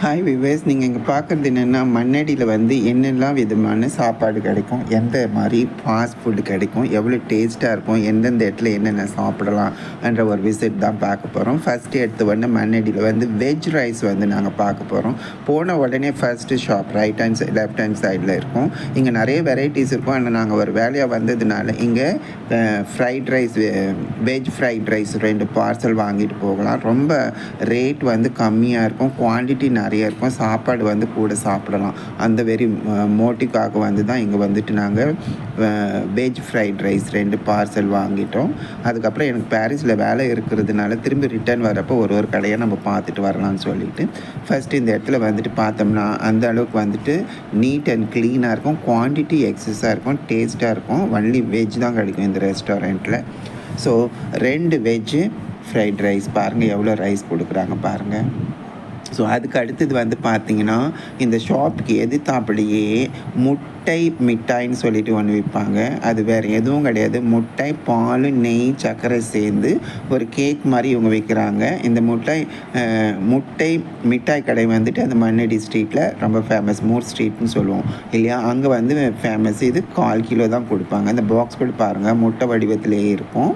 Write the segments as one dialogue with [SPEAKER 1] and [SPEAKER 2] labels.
[SPEAKER 1] Hi wives நீங்கள் இங்கே பார்க்குறது என்னென்னா மண்ணடியில் வந்து என்னெல்லாம் விதமான சாப்பாடு கிடைக்கும்? எந்த மாதிரி ஃபாஸ்ட் ஃபுட்டு கிடைக்கும்? எவ்வளோ டேஸ்ட்டாக இருக்கும்? எந்தெந்த இடத்துல என்னென்ன சாப்பிடலாம்? என்ற ஒரு விசிட் தான் பார்க்க போகிறோம் ஃபஸ்ட்டு எடுத்து வந்து மண்ணடியில் வந்து வெஜ் ரைஸ் வந்து நாங்கள் பார்க்க போகிறோம் போன உடனே first shop right hand side left hand சைடில் இருக்கும். இங்கே நிறைய வெரைட்டிஸ் இருக்கும். ஆனால் நாங்கள் ஒரு வேலையாக வந்ததுனால இங்கே fried rice veg fried rice ரெண்டு பார்சல் வாங்கிட்டு போகலாம். ரொம்ப ரேட் வந்து கம்மியாக இருக்கும். குவான்டிட்டி நிறைய இருக்கும் சாப்பாடு வந்து கூட சாப்பிடலாம். அந்த வெரி மோட்டிவ்காக வந்து தான் இங்கே வந்துட்டு நாங்கள் வெஜ் ஃப்ரைட் ரைஸ் ரெண்டு பார்சல் வாங்கிட்டோம். அதுக்கப்புறம் எனக்கு பாரிஸில் வேலை இருக்கிறதுனால திரும்பி ரிட்டர்ன் வரப்போ ஒரு ஒரு கடையை நம்ம பார்த்துட்டு வரலாம்னு சொல்லிட்டு ஃபஸ்ட்டு இந்த இடத்துல வந்துட்டு பார்த்தோம்னா அந்த அளவுக்கு வந்துட்டு நீட் அண்ட் க்ளீனாக இருக்கும். குவான்டிட்டி எக்ஸஸாக இருக்கும். டேஸ்ட்டாக இருக்கும். ஒன்லி வெஜ் தான் கிடைக்கும் இந்த ரெஸ்டாரண்ட்டில் ஸோ ரெண்டு வெஜ்ஜு ஃப்ரைட் ரைஸ் பாருங்கள் எவ்வளோ ரைஸ் கொடுக்குறாங்க பாருங்கள் ஸோ அதுக்கு அடுத்தது வந்து பார்த்தீங்கன்னா இந்த ஷாப்புக்கு எதிர்த்தாப்புலையே முட்டை மிட்டாய்ன்னு சொல்லிட்டு ஒன்று விற்பாங்க. அது வேறு எதுவும் கிடையாது. முட்டை பால் நெய் சர்க்கரை சேர்ந்து ஒரு கேக் மாதிரி இவங்க விற்கிறாங்க இந்த முட்டை முட்டை மிட்டாய் கடை வந்துட்டு அந்த மண்ணடி ஸ்ட்ரீட்டில் ரொம்ப ஃபேமஸ் மூர் ஸ்ட்ரீட்னு சொல்லுவோம். இல்லையா? அங்கே வந்து ஃபேமஸ் இது கால் கிலோ தான் கொடுப்பாங்க. அந்த பாக்ஸ் கூட பாருங்கள் முட்டை வடிவத்திலேயே இருக்கும்.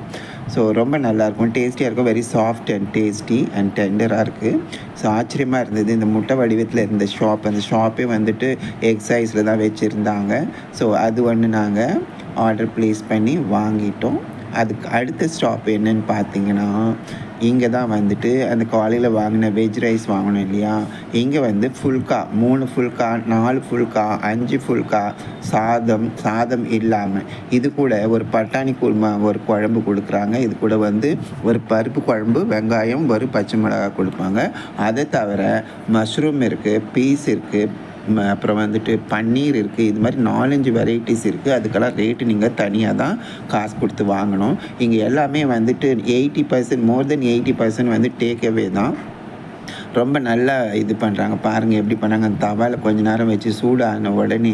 [SPEAKER 1] ஸோ ரொம்ப நல்லாயிருக்கும். டேஸ்டியாக இருக்கும். Very soft and tasty and டெண்டராக இருக்குது ஸோ ஆச்சரியமாக இருந்தது. இந்த முட்டை வடிவத்தில் இருந்த ஷாப் அந்த ஷாப்பே வந்துட்டு எக்ஸைஸில் தான் வச்சுருந்தாங்க. ஸோ அது ஒன்று நாங்கள் ஆர்டர் ப்ளேஸ் பண்ணி வாங்கிட்டோம். அதுக்கு அடுத்த ஸ்டாப் என்னன்னு பார்த்தீங்கன்னா இங்கே தான் வந்துட்டு அந்த காலையில் வாங்கின வெஜ் ரைஸ் வாங்கணும் இல்லையா? இங்கே வந்து ஃபுல்கா மூணு ஃபுல்கா நாலு ஃபுல்கா அஞ்சு ஃபுல்கா சாதம் சாதம் இல்லாமல் இது கூட ஒரு பட்டாணி குருமா ஒரு குழம்பு கொடுக்குறாங்க. இது கூட வந்து ஒரு பருப்பு குழம்பு வெங்காயம் ஒரு பச்சை மிளகாய் கொடுப்பாங்க. அதை தவிர மஷ்ரூம் இருக்குது பீஸ் இருக்குது அப்புறம் வந்துட்டு பன்னீர் இருக்குது இது மாதிரி நாலஞ்சு வெரைட்டிஸ் இருக்குது அதுக்கெல்லாம் ரேட்டு நீங்கள் தனியாக தான் காசு கொடுத்து வாங்கணும். இங்கே எல்லாமே வந்துட்டு eighty percent more than eighty percent வந்து டேக்அவே தான். ரொம்ப நல்லா இது பண்ணுறாங்க பாருங்கள் எப்படி பண்ணாங்க. அந்த தவாவில் கொஞ்ச நேரம் வச்சு சூடான உடனே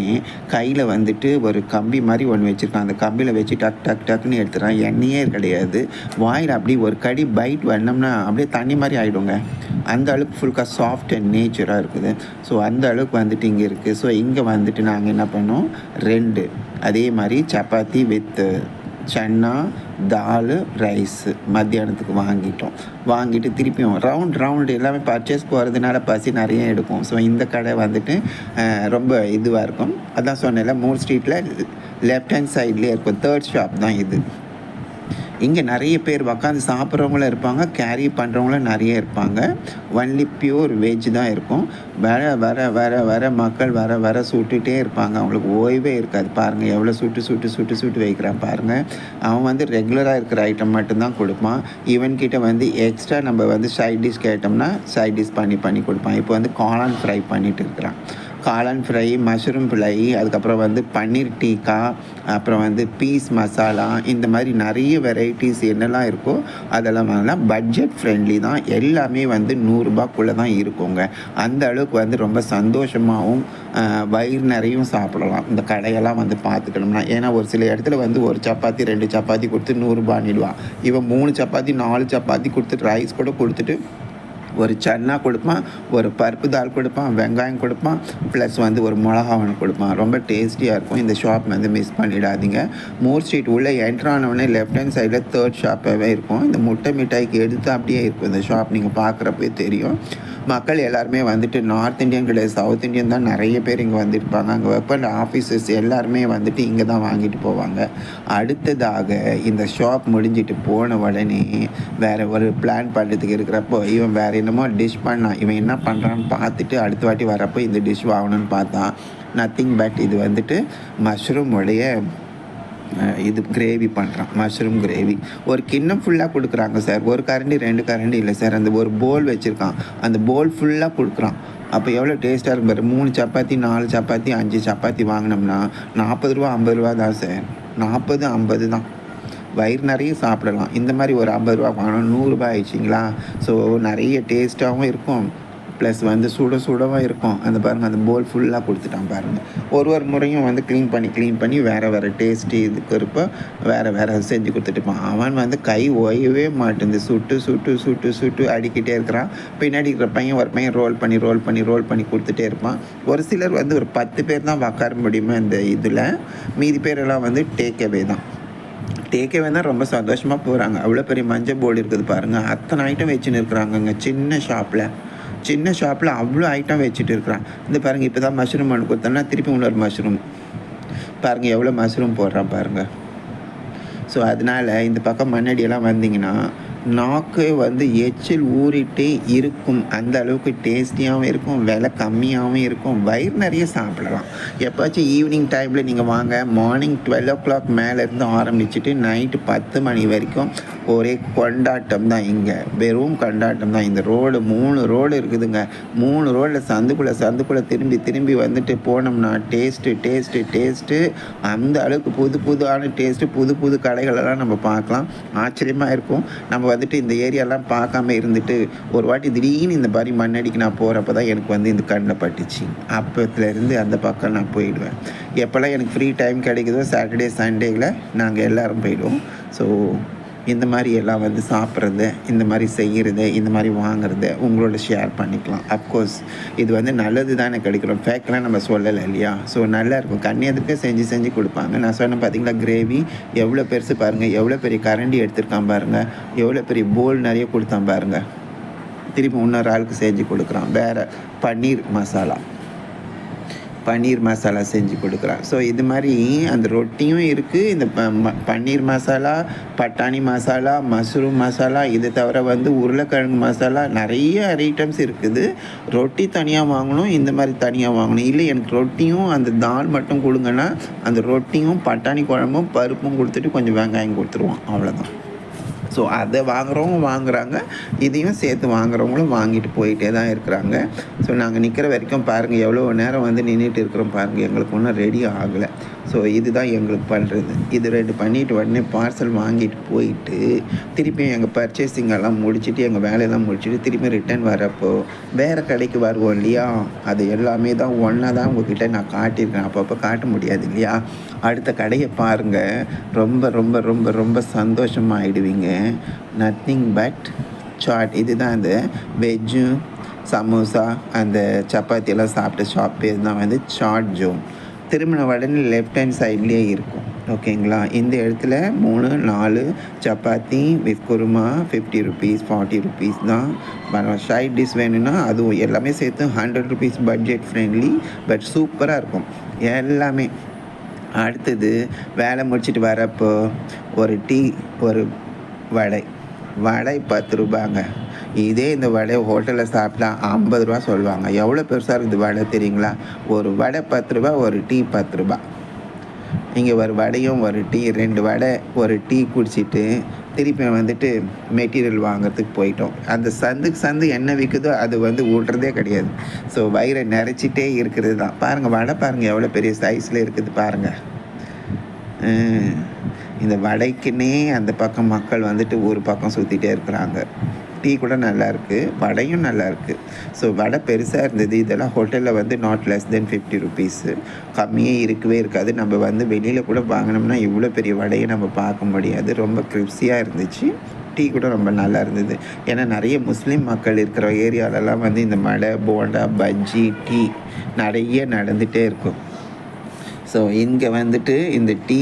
[SPEAKER 1] கையில் வந்துட்டு ஒரு கம்பி மாதிரி ஒன்று வச்சுருக்கான். அந்த கம்பியில் வச்சு டக் டக் டக்குன்னு எடுத்துகிறான் எண்ணெயே கிடையாது. வாயில் அப்படி ஒரு கடி பைட் பண்ணோம்னா அப்படியே தண்ணி மாதிரி ஆகிடுங்க அந்த அளவுக்கு ஃபுல்காக சாஃப்ட் அண்ட் நேச்சராக இருக்குது. ஸோ அந்த அளவுக்கு வந்துட்டு இங்கே இருக்குது ஸோ இங்கே வந்துட்டு நாங்கள் என்ன பண்ணோம்? ரெண்டு. அதே மாதிரி சப்பாத்தி வித் சன்னா தால் ரைஸு மத்தியானத்துக்கு வாங்கிட்டோம். வாங்கிட்டு திருப்பியும் ரவுண்ட் ரவுண்டு எல்லாமே பர்ச்சேஸ் போகிறதுனால பசி நிறைய எடுக்கும். ஸோ இந்த கடை வந்துட்டு ரொம்ப இதுவாக இருக்கும். அதான் சொன்னேன்ல மூர் ஸ்ட்ரீட்டில் லெஃப்ட் ஹேண்ட் சைட்லேயே இருக்கும். தேர்ட் ஷாப் தான் இது. இங்கே நிறைய பேர் உக்காந்து சாப்பிட்றவங்களும் இருப்பாங்க கேரி பண்ணுறவங்களும் நிறைய இருப்பாங்க. ஒன்லி பியூர் வெஜ் தான் இருக்கும். வர வர வர வர மக்கள் வர வர சுட்டுகிட்டே இருப்பாங்க. அவங்களுக்கு ஓய்வே இருக்காது. பாருங்கள் எவ்வளோ சுட்டு சுட்டு சுட்டு சுட்டு வைக்கிறான் பாருங்கள் அவன் வந்து ரெகுலராக இருக்கிற ஐட்டம் மட்டும்தான் கொடுப்பான். இவன் கிட்ட வந்து எக்ஸ்ட்ரா நம்ம வந்து சைட் டிஷ் கேட்டோம்னா சைட் டிஷ் பண்ணி பண்ணி கொடுப்பான். இப்போ வந்து காளான் ஃப்ரை பண்ணிட்டு இருக்கிறான். காளான் ஃப்ரை மஷ்ரூம் ஃப்ரை அதுக்கப்புறம் வந்து பன்னீர் டீக்கா அப்புறம் வந்து பீஸ் மசாலா இந்த மாதிரி நிறைய வெரைட்டிஸ் என்னெல்லாம் இருக்கோ அதெல்லாம் வாங்கலாம் பட்ஜெட் ஃப்ரெண்ட்லி தான். எல்லாமே வந்து நூறுரூபாக்குள்ளே தான் இருக்குங்க. அந்த அளவுக்கு வந்து ரொம்ப சந்தோஷமாகவும் வயிறு நிறையும் சாப்பிடலாம். இந்த கடையெல்லாம் வந்து பார்த்துக்கணும்னா. ஏன்னா ஒரு சில இடத்துல வந்து ஒரு சப்பாத்தி ரெண்டு சப்பாத்தி கொடுத்து நூறுரூபா அணிடுவான் இவன் மூணு சப்பாத்தி நாலு சப்பாத்தி கொடுத்துட்டு ரைஸ் கூட கொடுத்துட்டு ஒரு சன்னா கொடுப்பான் ஒரு பருப்பு தால் கொடுப்பான் வெங்காயம் கொடுப்பான் ப்ளஸ் வந்து ஒரு மிளகா ஒன்று கொடுப்பான். ரொம்ப டேஸ்டியாக இருக்கும். இந்த ஷாப் வந்து மிஸ் பண்ணிடாதீங்க. மூர் ஸ்ட்ரீட் உள்ளே என்ட்ரு ஆனவுடனே லெஃப்ட் ஹேண்ட் சைடில் தேர்ட் ஷாப்பாகவே இருக்கும். இந்த முட்டை மிட்டாய்க்கு எடுத்து அப்படியே இருக்கும். இந்த ஷாப் நீங்கள் பார்க்குறப்பே தெரியும். மக்கள் எல்லாருமே வந்துட்டு நார்த் இந்தியன் கிடையாது. சவுத் இந்தியன் தான் நிறைய பேர் இங்கே வந்திருப்பாங்க. அங்கே ஒர்க் பண்ணுற ஆஃபீஸர்ஸ் எல்லாருமே வந்துட்டு இங்கே தான் வாங்கிட்டு போவாங்க. அடுத்ததாக இந்த ஷாப் முடிஞ்சிட்டு போன உடனே வேறு ஒரு பிளான் பண்ணுறதுக்கு இருக்கிறப்போ இவன் வேறு என்னமோ டிஷ் பண்ணான் இவன் என்ன பண்ணுறான்னு பார்த்துட்டு அடுத்த வாட்டி வரப்போ இந்த டிஷ் வாங்கணும்னு பார்த்தான். நத்திங் பட் இது வந்துட்டு மஷ்ரூம் உடைய இது கிரேவி பண்ணுறான் மஷ்ரூம் கிரேவி ஒரு கிண்ணம் ஃபுல்லாக கொடுக்குறாங்க சார் ஒரு கரண்டி ரெண்டு கரண்டி இல்லை சார் அந்த ஒரு போல் வச்சுருக்கான். அந்த போல் ஃபுல்லாக கொடுக்குறான். அப்போ எவ்வளோ டேஸ்ட்டாக இருக்கும் பாரு. மூணு சப்பாத்தி நாலு சப்பாத்தி அஞ்சு சப்பாத்தி வாங்கினோம்னா நாற்பது ரூபா ஐம்பது ரூபா தான் சார் நாற்பது ஐம்பது தான். வயிறு நிறைய சாப்பிடலாம். இந்த மாதிரி ஒரு ஐம்பது ரூபா வாங்கணும் நூறுரூபா ஆயிடுச்சிங்களா? ஸோ நிறைய டேஸ்ட்டாகவும் இருக்கும். ப்ளஸ் வந்து சுட சுடவாக இருக்கும். அந்த பாருங்கள் அந்த போல் ஃபுல்லாக கொடுத்துட்டான் பாருங்கள் ஒரு ஒரு முறையும் வந்து க்ளீன் பண்ணி க்ளீன் பண்ணி வேறு வேறு டேஸ்ட்டு இதுக்கு இருப்போ வேறு வேறு செஞ்சு கொடுத்துட்டுப்பான். அவன் வந்து கை ஓயவே மாட்டேங்குது சுட்டு சுட்டு சுட்டு சுட்டு அடிக்கிட்டே இருக்கிறான். பின்னாடி இருக்கிற பையன் ஒரு பையன் ரோல் பண்ணி ரோல் பண்ணி ரோல் பண்ணி கொடுத்துட்டே இருப்பான். ஒரு சிலர் வந்து ஒரு பத்து பேர் தான் உக்கார முடியுமே இந்த இதில் மீதி பேரெல்லாம் வந்து டேக்கவே தான். டேக்கவே தான் ரொம்ப சந்தோஷமாக போகிறாங்க அவ்வளோ பெரிய மஞ்சள் போர்டு இருக்குது பாருங்கள் அத்தனை ஐட்டம் வச்சுன்னு இருக்கிறாங்கங்க சின்ன ஷாப்பில் சின்ன ஷாப்பில் அவ்வளோ ஐட்டம் வச்சுட்டு இருக்கிறான். இந்த பாருங்கள் இப்போ தான் மஷ்ரூம் ஒன்று கொடுத்தோன்னா திருப்பி இன்னொரு மஷ்ரூம் பாருங்கள் எவ்வளோ மஷ்ரூம் போடுறான் பாருங்கள் ஸோ அதனால் இந்த பக்கம் மண்ணடியெல்லாம் வந்தீங்கன்னா நாக்கு வந்து எச்சில் ஊறிட்டே இருக்கும். அந்த அளவுக்கு டேஸ்டியாகவும் இருக்கும் விலை கம்மியாகவும் இருக்கும். வயிறு நிறைய சாப்பிடலாம். எப்போச்சும் ஈவினிங் டைமில் நீங்கள் வாங்க. மார்னிங் டுவெல் ஓ கிளாக் மேலேருந்து ஆரம்பிச்சுட்டு நைட்டு பத்து மணி வரைக்கும் ஒரே கொண்டாட்டம் தான் இங்கே. வெறும் கொண்டாட்டம் தான். இந்த ரோடு மூணு ரோடு இருக்குதுங்க. மூணு ரோடில் சந்துக்குள்ளே சந்துக்குள்ளே திரும்பி திரும்பி வந்துட்டு போனோம்னா டேஸ்ட்டு டேஸ்ட்டு டேஸ்ட்டு அந்த அளவுக்கு புது புதுவான டேஸ்ட்டு புது புது கடைகளெல்லாம் நம்ம பார்க்கலாம். ஆச்சரியமாக இருக்கும். நம்ம வந்துட்டு இந்த ஏரியாலாம் பார்க்காம இருந்துட்டு ஒரு வாட்டி திடீர்னு இந்த மாதிரி மண்ணடிக்கு நான் போகிறப்ப தான் எனக்கு வந்து இந்த கண்ணில் பட்டுச்சு. அப்பத்துலேருந்து அந்த பக்கம் நான் போயிடுவேன். எப்போல்லாம் எனக்கு ஃப்ரீ டைம் கிடைக்குதோ சாட்டர்டே சண்டேயில் நாங்கள் எல்லோரும் போயிடுவோம். ஸோ இந்த மாதிரி எல்லாம் வந்து சாப்பிட்றது இந்த மாதிரி செய்கிறது இந்த மாதிரி வாங்குறது உங்களோட ஷேர் பண்ணிக்கலாம். அஃப்கோர்ஸ் இது வந்து நல்லது தானே கிடைக்கிறோம் ஃபேக்ட்லாம் நம்ம சொல்லலை இல்லையா? ஸோ நல்லா இருக்கும். கன்னியாதுக்கே செஞ்சு செஞ்சு கொடுப்பாங்க? நான் சொன்னேன் பார்த்தீங்களா கிரேவி எவ்வளோ பெருசு பாருங்கள் எவ்வளோ பெரிய கரண்டி எடுத்திருக்கான் பாருங்கள் எவ்வளோ பெரிய போல் நிறைய கொடுத்தான் பாருங்கள் திருப்பி இன்னொரு ஆளுக்கு செஞ்சு கொடுக்குறான். வேறு பன்னீர் மசாலா. பன்னீர் மசாலா செஞ்சு கொடுக்குறான் ஸோ இது மாதிரி அந்த ரொட்டியும் இருக்குது இந்த ப- ம- பன்னீர் மசாலா பட்டாணி மசாலா மஷ்ரூம் மசாலா இது தவிர வந்து உருளைக்கிழங்கு மசாலா நிறைய ஐட்டம்ஸ் இருக்குது. ரொட்டி தனியாக வாங்கணும் இந்த மாதிரி தனியாக வாங்கணும். இல்லை எனக்கு ரொட்டியும் அந்த தால் மட்டும் கொடுங்கன்னா அந்த ரொட்டியும் பட்டாணி குழம்பும் பருப்பும் கொடுத்துட்டு கொஞ்சம் வெங்காயம் கொடுத்துருவோம். அவ்வளோதான் ஸோ அதை வாங்குகிறவங்க வாங்குறாங்க. இதையும் சேர்த்து வாங்குறவங்களும் வாங்கிட்டு போயிட்டே தான் இருக்கிறாங்க. ஸோ நாங்கள் நிற்கிற வரைக்கும் பாருங்கள் எவ்வளோ நேரம் வந்து நின்றுட்டு இருக்கிறோம் பாருங்கள் எங்களுக்கு ஒன்றும் ரெடி ஆகலை. ஸோ இதுதான் எங்களுக்கு பண்ணுறது இது ரெண்டு பண்ணிட்டு உடனே பார்சல் வாங்கிட்டு போயிட்டு திருப்பியும் எங்கள் பர்ச்சேசிங் எல்லாம் முடிச்சுட்டு எங்கள் வேலையெல்லாம் முடிச்சுட்டு திருப்பி ரிட்டர்ன் வரப்போ வேறு கடைக்கு வருவோம் இல்லையா? அது எல்லாமே தான் ஒன்றா தான் உங்ககிட்ட நான் காட்டியிருக்கேன். அப்பப்போ காட்ட முடியாது இல்லையா? அடுத்த கடையை பாருங்கள் ரொம்ப ரொம்ப ரொம்ப ரொம்ப சந்தோஷமாயிடுவீங்க. நத்திங் பட் சாட் இதுதான் அந்த வெஜ்ஜு சமோசா அந்த சப்பாத்தியெல்லாம் சாப்பிட்ட ஷாப் பேர் தான் வந்து சாட் ஜோன் திருமண உடனே லெஃப்ட் ஹேண்ட் சைட்லேயே இருக்கும். ஓகேங்களா இந்த இடத்துல மூணு நாலு chapati with kurma fifty rupees forty rupees தான். சைட் டிஷ் வேணும்னா அதுவும் எல்லாமே சேர்த்து hundred rupees budget friendly but சூப்பராக இருக்கும். எல்லாமே. அடுத்தது வேலை முடிச்சிட்டு வரப்போ ஒரு டீ ஒரு வடை. வடை பத்து ரூபாங்க. இதே இந்த வடை ஹோட்டலில் சாப்பிட்டா ஐம்பது ரூபா சொல்லுவாங்க. எவ்வளோ பெருசாக இருக்குது வடை தெரியுங்களா? ஒரு வடை பத்து ரூபா ஒரு டீ பத்து ரூபா. இங்கே ஒரு வடையும் ஒரு டீ ரெண்டு வடை ஒரு டீ குடிச்சிட்டு திருப்பி வந்துட்டு மெட்டீரியல் வாங்குறதுக்கு போயிட்டோம். அந்த சந்துக்கு சந்து என்ன விற்குதோ அது வந்து ஊட்டுறதே கிடையாது. ஸோ வயிறை நிறைச்சிட்டே இருக்கிறது தான். பாருங்கள் வடை பாருங்கள் எவ்வளோ பெரிய சைஸில் இருக்குது பாருங்கள் இந்த வடைக்குன்னே அந்த பக்கம் மக்கள் வந்துட்டு ஒரு பக்கம் சுற்றிட்டே இருக்கிறாங்க. டீ கூட நல்லாயிருக்கு வடையும் நல்லாயிருக்கு. ஸோ வடை பெருசாக இருந்தது. இதெல்லாம் ஹோட்டலில் வந்து not less than fifty rupees கம்மியே இருக்கவே இருக்காது. நம்ம வந்து வெளியில் கூட வாங்கினோம்னா இவ்வளோ பெரிய வடையை நம்ம பார்க்க முடியாது. ரொம்ப கிரிப்ஸியாக இருந்துச்சு. டீ கூட ரொம்ப நல்லா இருந்தது. ஏன்னா நிறைய முஸ்லீம் மக்கள் இருக்கிற ஏரியாலெலாம் வந்து இந்த மடை போண்டா பஜ்ஜி டீ நிறைய நடந்துகிட்டே இருக்கும். ஸோ இங்கே வந்துட்டு இந்த டீ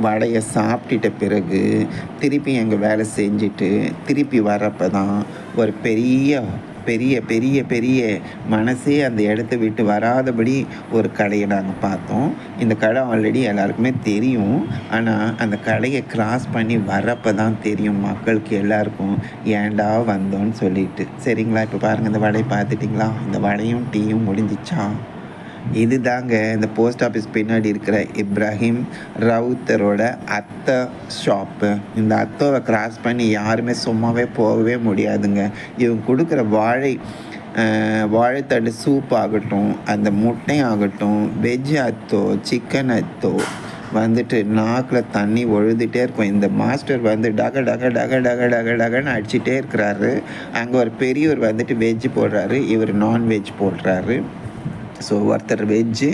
[SPEAKER 1] வடையை சாப்பிட்டுட்ட பிறகு திருப்பி எங்கள் வேலை செஞ்சுட்டு திருப்பி வர்றப்போ தான் ஒரு பெரிய பெரிய பெரிய பெரிய மனசே அந்த இடத்த விட்டு வராதபடி ஒரு கடையை நாங்கள் பார்த்தோம். இந்த கடை ஆல்ரெடி எல்லாருக்குமே தெரியும். ஆனால் அந்த கடையை கிராஸ் பண்ணி வரப்போ தான் தெரியும் மக்களுக்கு எல்லாருக்கும் ஏன்டா வந்தோன்னு சொல்லிட்டு. சரிங்களா? இப்போ பாருங்கள் இந்த வடையை பார்த்துட்டிங்களா? இந்த வடையும் டீயும் முடிஞ்சிச்சா? இதுதாங்க இந்த போஸ்ட் ஆஃபீஸ் பின்னாடி இருக்கிற இப்ராஹிம் ரவுத்தரோட அத்தை ஷாப்பு இந்த அத்தோவை கிராஸ் பண்ணி யாருமே சும்மாவே போகவே முடியாதுங்க. இவங்க கொடுக்குற வாழை வாழைத்தண்டு சூப் ஆகட்டும் அந்த முட்டை ஆகட்டும் வெஜ் அத்தோ சிக்கன் அத்தோ வந்துட்டு நாக்கில் தண்ணி ஒழுதுகிட்டே இருக்கும். இந்த மாஸ்டர் வந்து டக டக டக டக டக டகன்னு அடிச்சுட்டே இருக்கிறாரு. அங்கே ஒரு பெரியவர் வந்துட்டு வெஜ் போடுறாரு. இவர் நான்வெஜ் போடுறாரு. ஸோ ஒருத்தர் வெஜ்ஜு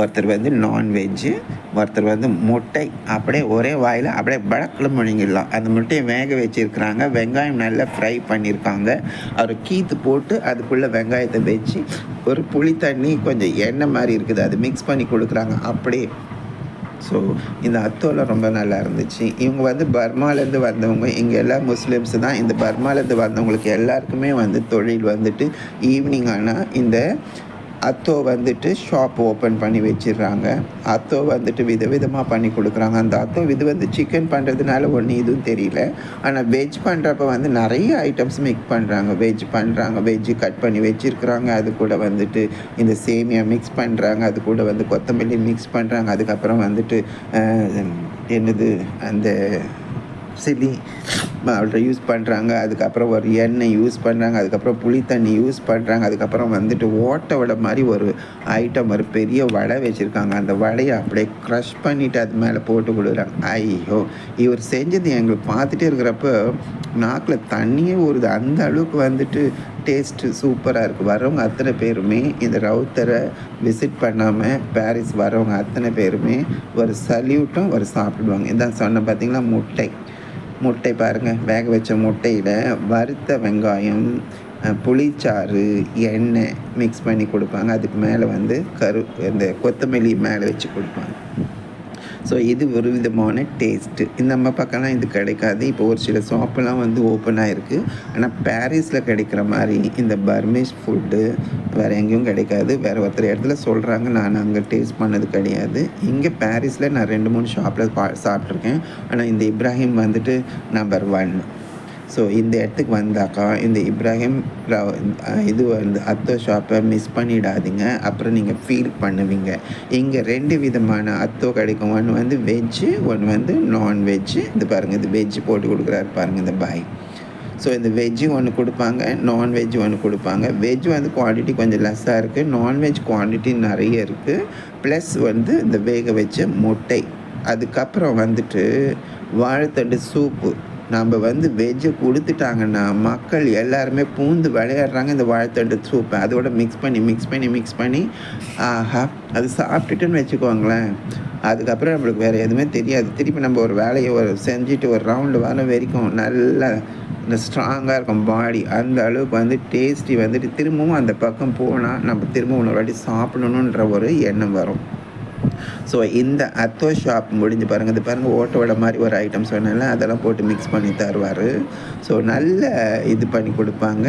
[SPEAKER 1] ஒருத்தர் வந்து நான்வெஜ்ஜு ஒருத்தர் வந்து முட்டை. அப்படியே ஒரே வாயில் அப்படியே பழக்கில் முழுங்கிடலாம் அந்த முட்டையை வேக வச்சுருக்குறாங்க. வெங்காயம் நல்லா ஃப்ரை பண்ணியிருக்காங்க அவர் கீத்து போட்டு அதுக்குள்ளே வெங்காயத்தை வச்சு ஒரு புளி தண்ணி கொஞ்சம் எண்ணெய் மாதிரி இருக்குது. அது மிக்ஸ் பண்ணி கொடுக்குறாங்க. அப்படியே. ஸோ இந்த அத்தோலை ரொம்ப நல்லா இருந்துச்சு. இவங்க வந்து பர்மாலேருந்து வந்தவங்க. இங்கே எல்லா முஸ்லீம்ஸ் தான். இந்த பர்மாலேருந்து வந்தவங்களுக்கு எல்லாருக்குமே வந்து தொழில் வந்துட்டு ஈவினிங் ஆனால் இந்த அத்தோ வந்துட்டு ஷாப் ஓப்பன் பண்ணி வச்சிடுறாங்க. அத்தோ வந்துட்டு விதவிதமாக பண்ணி கொடுக்குறாங்க. அந்த அத்தோ இது வந்து சிக்கன் பண்ணுறதுனால ஒன்று இதுவும் தெரியல. ஆனால் வெஜ் பண்ணுறப்ப வந்து நிறைய ஐட்டம்ஸ் மிக்ஸ் பண்ணுறாங்க வெஜ் பண்ணுறாங்க வெஜ்ஜு கட் பண்ணி வச்சுருக்குறாங்க. அது கூட வந்துட்டு இந்த சேமியா மிக்ஸ் பண்ணுறாங்க அது கூட வந்து கொத்தமல்லி மிக்ஸ் பண்ணுறாங்க அதுக்கப்புறம் வந்துட்டு என்னது அந்த சில்லி அவள்கிட்ட யூஸ் பண்ணுறாங்க அதுக்கப்புறம் ஒரு எண்ணெய் யூஸ் பண்ணுறாங்க அதுக்கப்புறம் புளி தண்ணி யூஸ் பண்ணுறாங்க அதுக்கப்புறம் வந்துட்டு ஓட்டை வடை மாதிரி ஒரு ஐட்டம் ஒரு பெரிய வடை வச்சுருக்காங்க. அந்த வடையை அப்படியே க்ரஷ் பண்ணிவிட்டு அது மேலே போட்டு கொடுக்குறாங்க. ஐயோ இவர் செஞ்சது எங்களுக்கு பார்த்துட்டே இருக்கிறப்ப நாக்கில் தண்ணியே ஊறுது. அந்த அளவுக்கு வந்துட்டு டேஸ்ட்டு சூப்பராக இருக்குது வரவங்க அத்தனை பேருமே இந்த ரவுத்தரை விசிட் பண்ணாமல் பாரிஸ் வரவங்க அத்தனை பேருமே ஒரு சல்யூட்டும் ஒரு சாப்பிடுவாங்க. இதான் சொன்ன பார்த்திங்கன்னா முட்டை. முட்டை பாருங்கள் வேக வச்ச முட்டையில் வறுத்த வெங்காயம் புளிச்சாறு எண்ணெய் மிக்ஸ் பண்ணி கொடுப்பாங்க. அதுக்கு மேலே வந்து கரு இந்த கொத்தமல்லி மேலே வச்சு கொடுப்பாங்க. ஸோ இது ஒரு விதமான டேஸ்ட்டு இந்த நம்ம பக்கம்லாம் இது கிடைக்காது. இப்போ ஒரு சில ஷாப்பெல்லாம் வந்து ஓப்பன் ஆகிருக்கு ஆனால் பாரிஸில் கிடைக்கிற மாதிரி இந்த பர்மிஷ் ஃபுட்டு வேறு எங்கேயும் கிடைக்காது. வேறு ஒருத்தர் இடத்துல சொல்கிறாங்க நான் அங்கே டேஸ்ட் பண்ணது கிடையாது. இங்கே பாரிஸில் நான் ரெண்டு மூணு ஷாப்பில் பா சாப்பிட்ருக்கேன் ஆனால் இந்த இப்ராஹிம் வந்துட்டு நம்பர் ஒன் ஸோ இந்த இடத்துக்கு வந்தாக்கா இந்த இப்ராஹிம் இது வந்து அத்தோ ஷாப்பை மிஸ் பண்ணிடாதீங்க. அப்புறம் நீங்கள் ஃபீல் பண்ணுவீங்க. இங்கே ரெண்டு விதமான அத்தோ கிடைக்கும். ஒன்று வந்து வெஜ்ஜு ஒன்று வந்து நான்வெஜ்ஜு இது பாருங்கள் இது வெஜ்ஜு போட்டு கொடுக்குறாரு பாருங்கள் இந்த பாய். ஸோ இந்த வெஜ்ஜு ஒன்று கொடுப்பாங்க நான்வெஜ் ஒன்று கொடுப்பாங்க. வெஜ் வந்து குவான்டிட்டி கொஞ்சம் லெஸ்ஸாக இருக்குது நான்வெஜ் குவான்டிட்டி நிறைய இருக்குது ப்ளஸ் வந்து இந்த வேக வச்ச முட்டை. அதுக்கப்புறம் வந்துட்டு வாழைத்தண்டு சூப்பு நம்ம வந்து வெஜ்ஜை கொடுத்துட்டாங்கன்னா மக்கள் எல்லாருமே பூந்து விளையாடுறாங்க இந்த வாழைத்தண்டு சூப்பை அதோட மிக்ஸ் பண்ணி மிக்ஸ் பண்ணி மிக்ஸ் பண்ணி ஆஹா அது சாப்பிட்டுட்டுன்னு வச்சுக்கோங்களேன். அதுக்கப்புறம் நம்மளுக்கு வேறு எதுவுமே தெரியாது. திருப்பி நம்ம ஒரு வேலையை ஒரு செஞ்சுட்டு ஒரு ரவுண்டு வர வரைக்கும் நல்லா இந்த ஸ்ட்ராங்காக இருக்கும் பாடி அந்த அளவுக்கு வந்து டேஸ்டி வந்துட்டு திரும்பவும் அந்த பக்கம் போனால் நம்ம திரும்பவும் ஒரு வாட்டி சாப்பிடணுன்ற ஒரு எண்ணம் வரும். ஸோ இந்த அத்தோ ஷாப் முடிஞ்சு பாருங்கள் இது பாருங்கள் ஓட்ட வடை மாதிரி ஒரு ஐட்டம் சொன்னால அதெல்லாம் போட்டு மிக்ஸ் பண்ணி தருவார். ஸோ நல்ல இது பண்ணி கொடுப்பாங்க.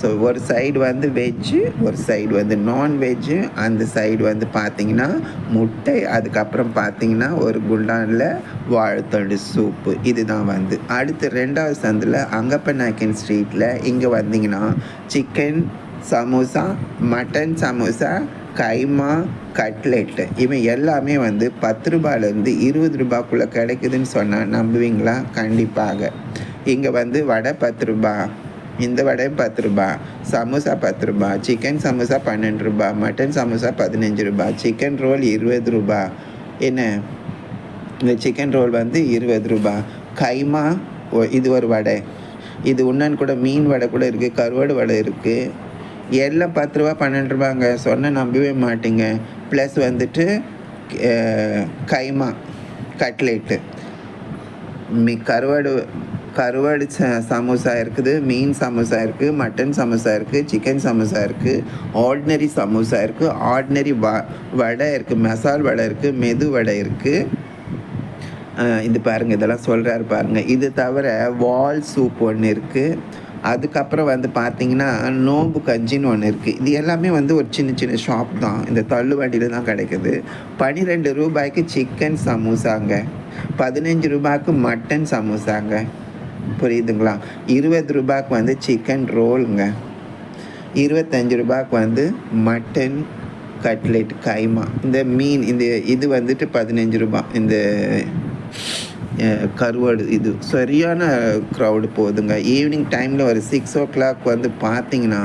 [SPEAKER 1] ஸோ ஒரு சைடு வந்து வெஜ்ஜு ஒரு சைடு வந்து நான்வெஜ்ஜு அந்த சைடு வந்து பார்த்தீங்கன்னா முட்டை அதுக்கப்புறம் பார்த்தீங்கன்னா ஒரு குண்டானில் வாழைத்தண்டு சூப்பு இதுதான் வந்து. அடுத்து ரெண்டாவது சந்தில் அங்கப்பநாயக்கன் ஸ்ட்ரீட்டில் இங்கே வந்தீங்கன்னா chicken samosa mutton samosa keema cutlet இவன் எல்லாமே வந்து பத்து ரூபாயிலேருந்து இருபது ரூபாய்க்குள்ளே கிடைக்குதுன்னு சொன்னால் நம்புவீங்களா? கண்டிப்பாக. இங்கே வந்து வடை பத்து ரூபா இந்த வடை பத்து ரூபா சமோசா பத்து ரூபா சிக்கன் சமோசா பன்னெண்டு ரூபா மட்டன் சமோசா பதினஞ்சு ரூபா சிக்கன் ரோல் இருபது ரூபா. என்ன? இந்த சிக்கன் ரோல் வந்து இருபது ரூபா. கைமா இது ஒரு வடை. இது உன்னன் கூட மீன் வடை கூட இருக்குது கருவாடு வடை இருக்குது எல்லாம் பத்து ரூபா பன்னெண்டு ரூபாங்க. சொன்ன நம்பவே மாட்டீங்க. ப்ளஸ் வந்துட்டு கைமா கட்லெட்டு. மீ கருவாடு கருவாடு ச- சமோசா இருக்குது மீன் சமோசா இருக்குது மட்டன் சமோசா இருக்குது சிக்கன் சமோசா இருக்குது ஆர்டினரி சமோசா இருக்குது ஆர்டினரி வ வடை இருக்குது மசால் வடை இருக்குது மெது வடை இருக்குது இது பாருங்கள் இதெல்லாம் சொல்கிறாரு பாருங்கள் இது தவிர வால் சூப் ஒன்று இருக்குது அதுக்கப்புறம் வந்து பார்த்தீங்கன்னா நோம்பு கஞ்சின்னு ஒன்று இருக்குது இது எல்லாமே வந்து ஒரு சின்ன சின்ன ஷாப் தான். இந்த தள்ளுவண்டியில் தான் கிடைக்குது. பன்னிரெண்டு ரூபாய்க்கு சிக்கன் சமோசாங்க. பதினஞ்சு ரூபாய்க்கு மட்டன் சமோசாங்க. புரியுதுங்களா? இருபது ரூபாய்க்கு வந்து சிக்கன் ரோலுங்க இருபத்தஞ்சு ரூபாய்க்கு வந்து மட்டன் கட்லெட் கைமா இந்த மீன் இந்த இது வந்துட்டு பதினஞ்சு ரூபாய் இந்த கருவாடு. இது சரியான க்ரௌடு போகுதுங்க. ஈவினிங் டைமில் ஒரு சிக்ஸ் ஓ கிளாக் வந்து பார்த்தீங்கன்னா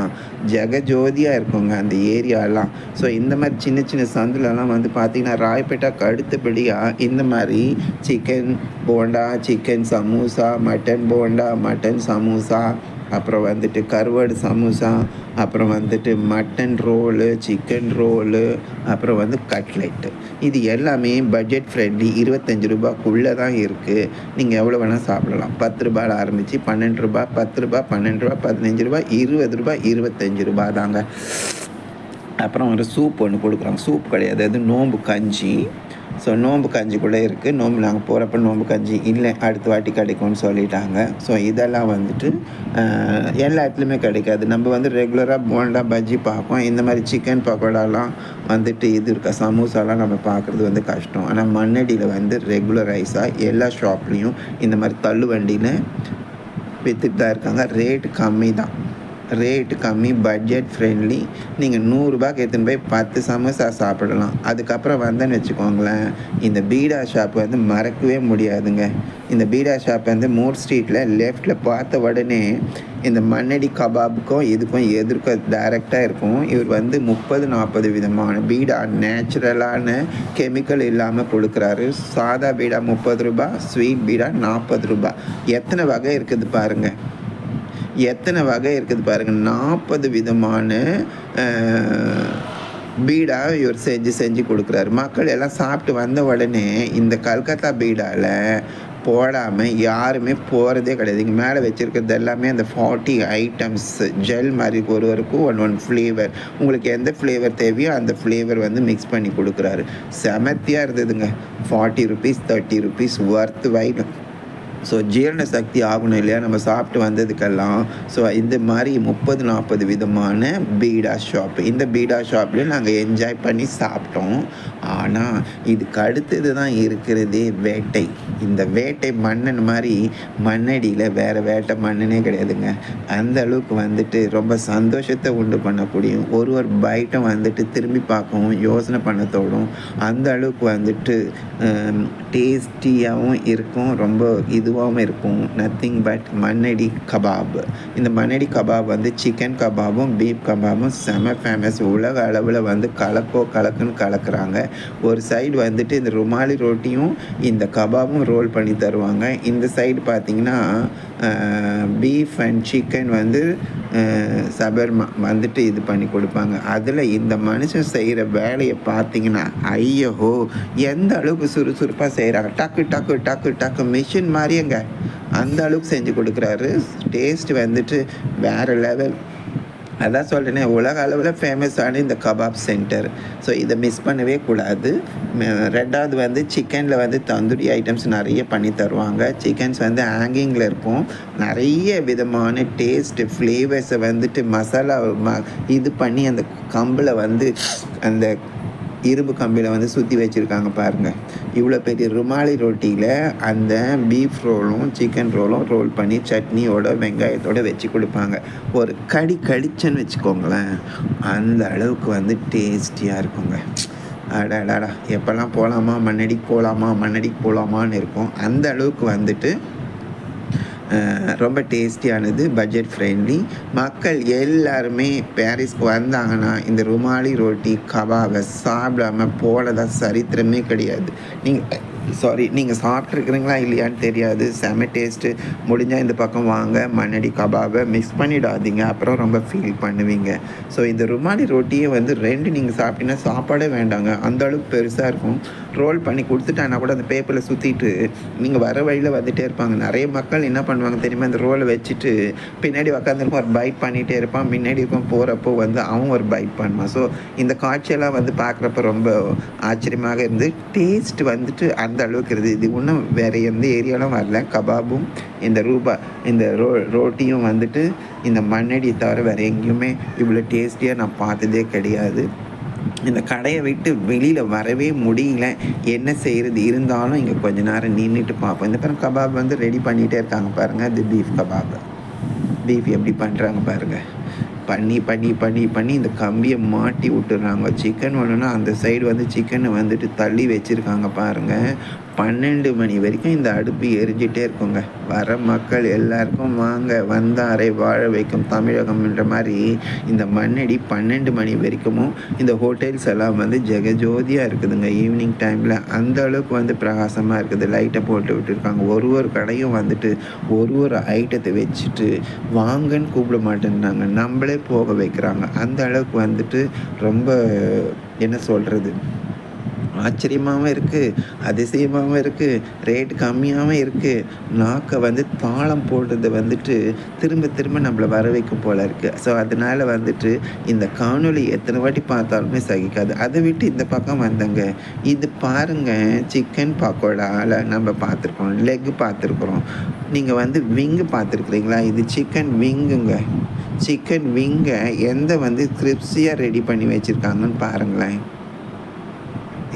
[SPEAKER 1] ஜெகஜோதியாக இருக்குங்க அந்த ஏரியாலாம் ஸோ இந்த மாதிரி சின்ன சின்ன சந்துலலாம் வந்து பார்த்தீங்கன்னா ராய்பேட்டாக்கு அடுத்தபடியாக இந்த மாதிரி chicken bonda chicken samosa mutton bonda mutton samosa அப்புறம் வந்துட்டு கருவாடு சமோசா அப்புறம் வந்துட்டு மட்டன் ரோலு சிக்கன் ரோலு அப்புறம் வந்து கட்லெட்டு இது எல்லாமே பட்ஜெட் ஃப்ரெண்ட்லி இருபத்தஞ்சி ரூபாய்க்குள்ளே தான் இருக்குது நீங்கள் எவ்வளோ வேணால் சாப்பிடலாம். பத்து ரூபாயில் ஆரம்பித்து பன்னெண்டு ரூபா பத்து ரூபா பன்னெண்டு ரூபா பதினஞ்சு ரூபா இருபது ரூபா இருபத்தஞ்சி ரூபா தாங்க. அப்புறம் ஒரு சூப் ஒன்று கொடுக்குறாங்க. சூப் கிடையாது. அது நோம்பு கஞ்சி. ஸோ நோம்பு கஞ்சி கூட இருக்குது நோம்பு நாங்கள் போகிறப்ப நோம்பு கஞ்சி இல்லை அடுத்த வாட்டி கிடைக்கும்னு சொல்லிட்டாங்க. ஸோ இதெல்லாம் வந்துட்டு எல்லா இடத்துலையுமே கிடைக்காது. நம்ம வந்து ரெகுலராக போண்டா பஜ்ஜி பார்ப்போம். இந்த மாதிரி சிக்கன் பக்கோடாலாம் வந்துட்டு இது இருக்க சமோசாலாம் நம்ம பார்க்குறது வந்து கஷ்டம். ஆனால் மண்ணடியில் வந்து ரெகுலரைஸாக எல்லா ஷாப்லேயும் இந்த மாதிரி தள்ளுவண்டியில் விற்றுட்டு தான் இருக்காங்க. ரேட்டு கம்மி தான் ரேட்டு கம்மி பட்ஜெட் ஃப்ரெண்ட்லி நீங்கள் நூறுரூபாய்க்கு எடுத்துன்னு போய் பத்து சமோசா சாப்பிடலாம். அதுக்கப்புறம் வந்தேன்னு வச்சுக்கோங்களேன் இந்த பீடா ஷாப் வந்து மறக்கவே முடியாதுங்க. இந்த பீடா ஷாப் வந்து மூர் ஸ்ட்ரீட்டில் லெஃப்டில் பார்த்த உடனே இந்த மண்ணடி கபாபுக்கும் இதுக்கும் எதிர்க்க டைரெக்டாக இருக்கும். இவர் வந்து முப்பது நாற்பது விதமான பீடா நேச்சுரலான கெமிக்கல் இல்லாமல் கொடுக்குறாரு. சாதா பீடா முப்பது ரூபா ஸ்வீட் பீடா நாற்பது ரூபா எத்தனை வகை இருக்குது பாருங்கள் எத்தனை வகை இருக்குது பாருங்கள் நாற்பது விதமான பீடாக பீடா இவர் செஞ்சு செஞ்சு கொடுக்குறாரு. மக்கள் எல்லாம் சாப்பிட்டு வந்த உடனே இந்த கல்கத்தா பீடாவில் போடாமல் யாருமே போகிறதே கிடையாது. இங்கே மேலே வச்சுருக்கிறது எல்லாமே அந்த ஃபார்ட்டி ஐட்டம்ஸ் ஜெல் மாதிரி ஒரு ஒருக்கும் ஒன் ஒன் ஃப்ளேவர் உங்களுக்கு எந்த ஃப்ளேவர் தேவையோ அந்த ஃப்ளேவர் வந்து மிக்ஸ் பண்ணி கொடுக்குறாரு. செமத்தியாக இருந்ததுங்க. Forty rupees thirty rupees worth wait so ஜீரண சக்தி ஆகணும் இல்லையா? நம்ம சாப்பிட்டு வந்ததுக்கெல்லாம். ஸோ இந்த மாதிரி முப்பது நாற்பது விதமான பீடா ஷாப். இந்த பீடா ஷாப்லேயும் நாங்கள் என்ஜாய் பண்ணி சாப்பிட்டோம். ஆனால் இதுக்கு அடுத்தது தான் இருக்கிறதே வேட்டை. இந்த வேட்டை மன்னன் மாதிரி மண்ணடியில் வேறு வேட்டை மன்னனே கிடையாதுங்க. அந்த அளவுக்கு வந்துட்டு ரொம்ப சந்தோஷத்தை உண்டு பண்ணக்கூடிய ஒரு ஒரு பைட்டும் வந்துட்டு திரும்பி பார்க்கவும் யோசனை பண்ண தோடும் அந்த அளவுக்கு வந்துட்டு டேஸ்டியாகவும் இருக்கும். ரொம்ப இது இதுவாகவும் இருக்கும். Nothing but Mannady kebab. இந்த மண்ணடி கபாப் வந்து சிக்கன் கபாபும் பீஃப் கபாபும் செம ஃபேமஸ் உலக அளவில் வந்து கலக்கோ கலக்குன்னு கலக்குறாங்க. ஒரு சைடு வந்துட்டு இந்த ருமாலி ரொட்டியும் இந்த கபாபும் ரோல் பண்ணி தருவாங்க. இந்த சைடு பார்த்திங்கன்னா பீஃப் அண்ட் சிக்கன் வந்து சபர்மா வந்துட்டு இது பண்ணி கொடுப்பாங்க. அதில் இந்த மனுஷன் செய்கிற வேலையை பார்த்தீங்கன்னா ஐயோ எந்த அளவுக்கு சுறுசுறுப்பாக செய்கிறாங்க டக்கு டக்கு டக்கு டக்கு மிஷின் மாதிரியேங்க அந்த அளவுக்கு செஞ்சு கொடுக்குறாரு. டேஸ்ட் வந்துட்டு வேறு லெவல் அதான் சொல்கிறேனே உலக அளவில் ஃபேமஸான இந்த கபாப் சென்டர் ஸோ இதை மிஸ் பண்ணவே கூடாது. ரெண்டாவது வந்து சிக்கனில் வந்து தந்தூரி ஐட்டம்ஸ் நிறைய பண்ணி தருவாங்க. சிக்கன்ஸ் வந்து ஹேங்கிங்கில் இருக்கும். நிறைய விதமான டேஸ்ட்டு ஃப்ளேவர்ஸை வந்துட்டு மசாலா ம இது பண்ணி அந்த கம்பில் வந்து அந்த இரும்பு கம்பியில் வந்து சுற்றி வச்சுருக்காங்க பாருங்கள் இவ்வளோ பெரிய ருமாலி ரொட்டியில் அந்த பீஃப் ரோலும் சிக்கன் ரோலும் ரோல் பண்ணி சட்னியோட வெங்காயத்தோட வச்சு கொடுப்பாங்க. ஒரு கடி கடிச்சேன்னு வச்சுக்கோங்களேன் அந்த அளவுக்கு வந்து டேஸ்டியாக இருக்குங்க. அடாடாடா எப்போல்லாம் போகலாமா மண்ணடிக்கு போகலாமா மண்ணடிக்கு போகலாமான்னு இருக்கும். அந்த அளவுக்கு வந்துட்டு ரொம்ப டேஸ்டியானது பட்ஜெட் ஃப்ரெண்ட்லி மக்கள் எல்லாருமே பாரிஸ்க்கு வந்தாங்கன்னா இந்த ருமாலி ரொட்டி கபாபை சாப்பிடாம போனதாக சரித்திரமே கிடையாது. நீங்கள் சாரி நீங்கள் சாப்பிட்ருக்குறீங்களா இல்லையான்னு தெரியாது. செம டேஸ்ட்டு முடிஞ்சால் இந்த பக்கம் வாங்க மண்ணடி கபாபை மிக்ஸ் பண்ணிடாதீங்க. அப்புறம் ரொம்ப ஃபீல் பண்ணுவீங்க. ஸோ இந்த ருமாலி ரோட்டியை வந்து ரெண்டு நீங்கள் சாப்பிட்டீங்கன்னா சாப்பாடே வேண்டாங்க. அந்த அளவுக்கு பெருசாக இருக்கும். ரோல் பண்ணி கொடுத்துட்டானா கூட அந்த பேப்பரில் சுற்றிட்டு நீங்கள் வர வழியில் வந்துகிட்டே இருப்பாங்க. நிறைய மக்கள் என்ன பண்ணுவாங்க தெரியுமா? அந்த ரோலை வச்சுட்டு பின்னாடி உக்காந்துருக்கும் ஒரு பைட் பண்ணிகிட்டே இருப்பான். முன்னாடி இருக்கும் போகிறப்போ வந்து அவன் ஒரு பைட் பண்ணுவான். ஸோ இந்த காட்சியெல்லாம் வந்து பார்க்குறப்ப ரொம்ப ஆச்சரியமாக இருந்து டேஸ்ட் வந்துட்டு அந்த அளவுக்கு இருக்குது. இது இன்னும் வேறு எந்த ஏரியாலும் வரல. கபாபும் இந்த ரூபா இந்த ரோ ரோட்டியும் வந்துட்டு இந்த மண்ணடி தவிர வேறு எங்கேயுமே இவ்வளோ டேஸ்டியாக நான் பார்த்ததே கிடையாது. இந்த கடையை விட்டு வெளியில் வரவே முடியல. என்ன செய்கிறது இருந்தாலும் இங்கே கொஞ்ச நேரம் நின்றுட்டு பார்ப்போம். இந்த பாருங்க கபாப் வந்து ரெடி பண்ணிகிட்டே இருக்காங்க பாருங்கள் இது பீஃப் கபாப். பீஃப் எப்படி பண்ணுறாங்க பாருங்கள் பண்ணி பண்ணி பண்ணி பண்ணி இந்த கம்பியை மாட்டி விட்டுறாங்க. சிக்கன் வேணும்னா அந்த சைடு வந்து சிக்கனை வந்துட்டு தள்ளி வச்சுருக்காங்க பாருங்கள் பன்னெண்டு மணி வரைக்கும் இந்த அடுப்பு எரிஞ்சிட்டே இருக்குங்க. வர மக்கள் எல்லாருக்கும் வாங்க வந்தாரை வாழ வைக்கும் தமிழகம்ன்ற மாதிரி இந்த மண்ணடி பன்னெண்டு மணி வரைக்கும் இந்த ஹோட்டல்ஸ் எல்லாம் வந்து ஜெகஜோதியாக இருக்குதுங்க. ஈவினிங் டைமில் அந்த அளவுக்கு வந்து பிரகாசமாக இருக்குது. லைட்டை போட்டு விட்டுருக்காங்க. ஒரு ஒரு கடையும் வந்துட்டு ஒரு ஒரு ஐட்டத்தை வச்சுட்டு வாங்கன்னு கூப்பிட மாட்டேன்றாங்க. நம்மளே போக வைக்கிறாங்க. அந்த அளவுக்கு வந்துட்டு ரொம்ப என்ன சொல்கிறது ஆச்சரியமாகவும் இருக்குது அதிசயமாகவும் இருக்குது ரேட் கம்மியாகவும் இருக்குது நாக்கை வந்து தாளம் போடுறது வந்துட்டு திரும்ப திரும்ப நம்மளை வர வைக்கும் போல் இருக்குது ஸோ அதனால் வந்துட்டு இந்த காணொளி எத்தனை வாட்டி பார்த்தாலுமே சகிக்காது. அதை விட்டு இந்த பக்கம் வந்தங்க. இது பாருங்கள் சிக்கன் பக்கோடாவில் நம்ம பார்த்துருக்கோம் லெக் பார்த்துருக்குறோம். நீங்கள் வந்து விங்கு பார்த்துருக்குறீங்களா? இது சிக்கன் விங்குங்க சிக்கன் விங்கை எந்த வந்து கிரிப்ஸியாக ரெடி பண்ணி வச்சுருக்காங்கன்னு பாருங்களேன்.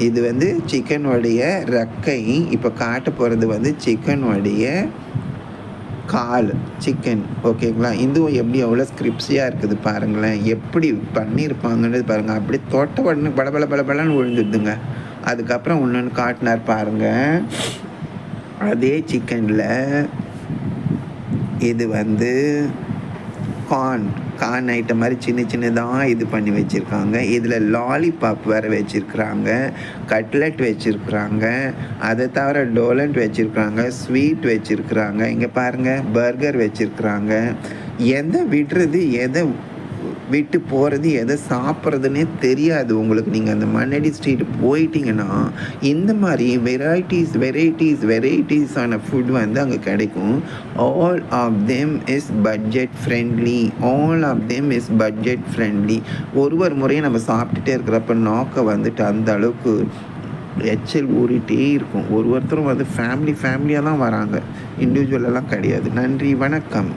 [SPEAKER 1] இது வந்து சிக்கனுடைய ரெக்கை. இப்போ காட்ட போகிறது வந்து சிக்கனுடைய கால் சிக்கன். ஓகேங்களா? இதுவும் எப்படி எவ்வளோ ஸ்கிரிப்ஸியாக இருக்குது பாருங்களேன். எப்படி பண்ணியிருப்பாங்கன்றது பாருங்கள் அப்படி தோட்ட உடனே பளபள பளபளன்னு விழுந்துடுதுங்க. அதுக்கப்புறம் இன்னொன்று காட்டினார் பாருங்கள் அதே சிக்கனில் இது வந்து கார்ன் கார்ன் ஐட்டம் மாதிரி சின்ன சின்னதாக இது பண்ணி வச்சுருக்காங்க. இதில் லாலிபாப் வேறு வச்சுருக்குறாங்க. கட்லெட் வச்சுருக்குறாங்க. அதை தவிர டோலண்ட் வச்சுருக்குறாங்க. ஸ்வீட் வச்சுருக்குறாங்க. இங்கே பாருங்கள் பர்கர் வச்சுருக்குறாங்க. எதை விடுறது எதை விட்டு போகிறது எதை சாப்பிட்றதுனே தெரியாது உங்களுக்கு. நீங்கள் அந்த மன்னடி ஸ்ட்ரீட் போயிட்டீங்கன்னா இந்த மாதிரி வெரைட்டிஸ் வெரைட்டிஸ் வெரைட்டிஸான ஃபுட் வந்து அங்கே கிடைக்கும். All of them is budget friendly all of them is budget friendly ஒரு ஒரு முறையும் நம்ம சாப்பிட்டுட்டே இருக்கிறப்ப நாக்கை வந்துட்டு அந்த அளவுக்கு எச்சல் ஊறிட்டே இருக்கும். ஒரு ஒருத்தரும் வந்து ஃபேமிலி ஃபேமிலியாக தான் வராங்க. இண்டிவிஜுவலெல்லாம் கிடையாது. நன்றி வணக்கம்.